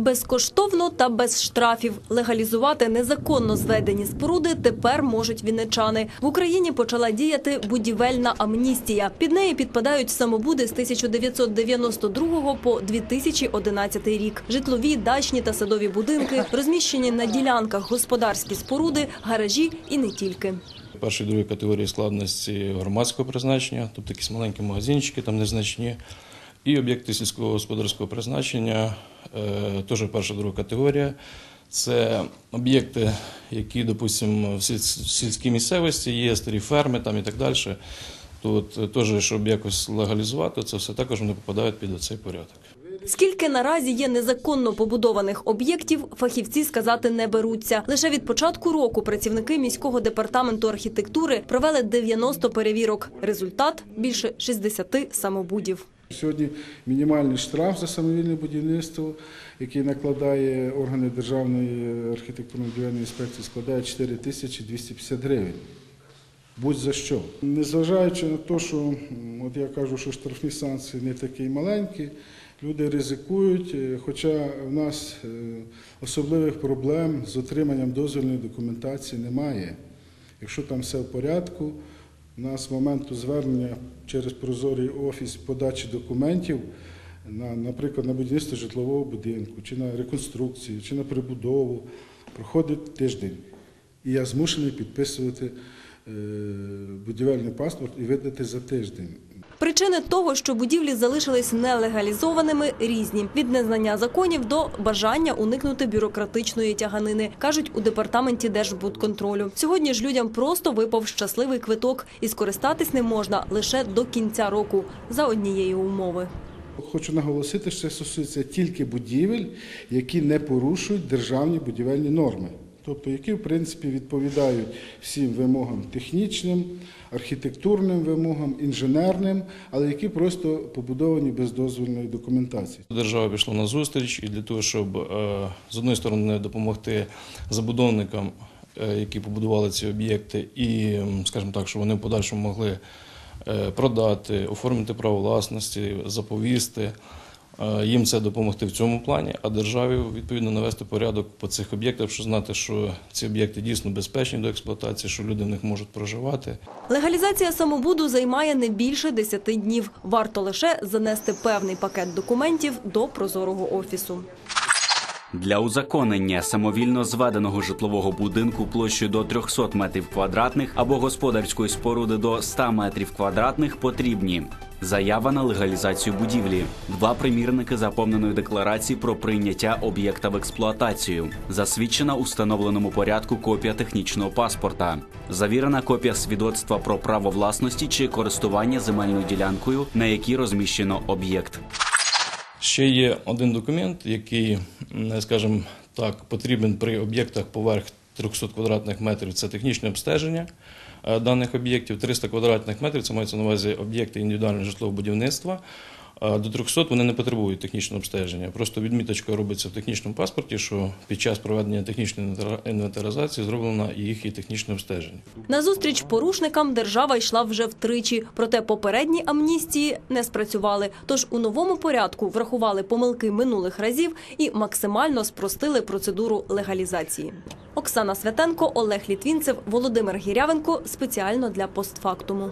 Безкоштовно та без штрафів легалізувати незаконно зведені споруди тепер можуть вінничани. В Україні почала діяти будівельна амністія. Під неї підпадають самобуди з 1992 по 2011 рік. Житлові, дачні та садові будинки, розміщені на ділянках господарські споруди, гаражі і не тільки. Першої другої категорії складності громадського призначення, тобто якісь маленькі магазинчики, там незначні. І об'єкти сільського господарського призначення, теж перша друга категорія. Це об'єкти, які, допустимо, в сіль- сільській місцевості є старі ферми там і так далі. Тут е, теж, щоб якось легалізувати, це все також вони попадають під цей порядок. Скільки наразі є незаконно побудованих об'єктів, фахівці сказати не беруться. Лише від початку року працівники міського департаменту архітектури провели 90 перевірок. Результат – більше 60 самобудів. Сьогодні мінімальний штраф за самовільне будівництво, який накладає органи Державної архітектурно-будівельної інспекції, складає 4 тисячі 250 гривень. Будь за що. Незважаючи на те, що от я кажу, що штрафні санкції не такі маленькі, люди ризикують, е, хоча в нас е, особливих проблем з отриманням дозвільної документації немає. Якщо там все в порядку, нас з моменту звернення через прозорий офіс подачі документів, на, наприклад, на будівництво житлового будинку, чи на реконструкцію, чи на прибудову, проходить тиждень. І я змушений підписувати е, будівельний паспорт і видати за тиждень. Причини того, що будівлі залишились нелегалізованими, різні від незнання законів до бажання уникнути бюрократичної тяганини, кажуть у департаменті Держбудконтролю. Сьогодні ж людям просто випав щасливий квиток, і скористатись ним можна лише до кінця року за однієї умови. Хочу наголосити, що це стосується тільки будівель, які не порушують державні будівельні норми. Тобто, які, в принципі, відповідають всім вимогам технічним, архітектурним вимогам, інженерним, але які просто побудовані без дозвільної документації. Держава пішла на зустріч і для того, щоб е, з одної сторони допомогти забудовникам, е, які побудували ці об'єкти, і, скажімо так, щоб вони в подальшому могли е, продати, оформити право власності, заповісти. Їм це допомогти в цьому плані, а державі відповідно навести порядок по цих об'єктах, щоб знати, що ці об'єкти дійсно безпечні до експлуатації, що люди в них можуть проживати. Легалізація самобуду займає не більше 10 днів. Варто лише занести певний пакет документів до прозорого офісу. Для узаконення самовільно зведеного житлового будинку площею до 300 метрів квадратних або господарської споруди до 100 метрів квадратних потрібні. Заява на легалізацію будівлі, два примірники заповненої декларації про прийняття об'єкта в експлуатацію, засвідчена у встановленому порядку копія технічного паспорта, завірена копія свідоцтва про право власності чи користування земельною ділянкою, на якій розміщено об'єкт. Ще є один документ, який, скажімо так, потрібен при об'єктах поверх 300 квадратних метрів. Це технічне обстеження е, даних об'єктів. 300 квадратних метрів це мається на увазі об'єкти індивідуального житлового будівництва. До 300 вони не потребують технічного обстеження. Просто відміточка робиться в технічному паспорті, що під час проведення технічної інвентар- інвентаризації зроблено їх і технічне обстеження. На зустріч порушникам держава йшла вже втричі, проте попередні амністії не спрацювали. Тож у новому порядку врахували помилки минулих разів і максимально спростили процедуру легалізації. Оксана Святенко, Олег Літвінцев, Володимир Гірявенко спеціально для постфактуму.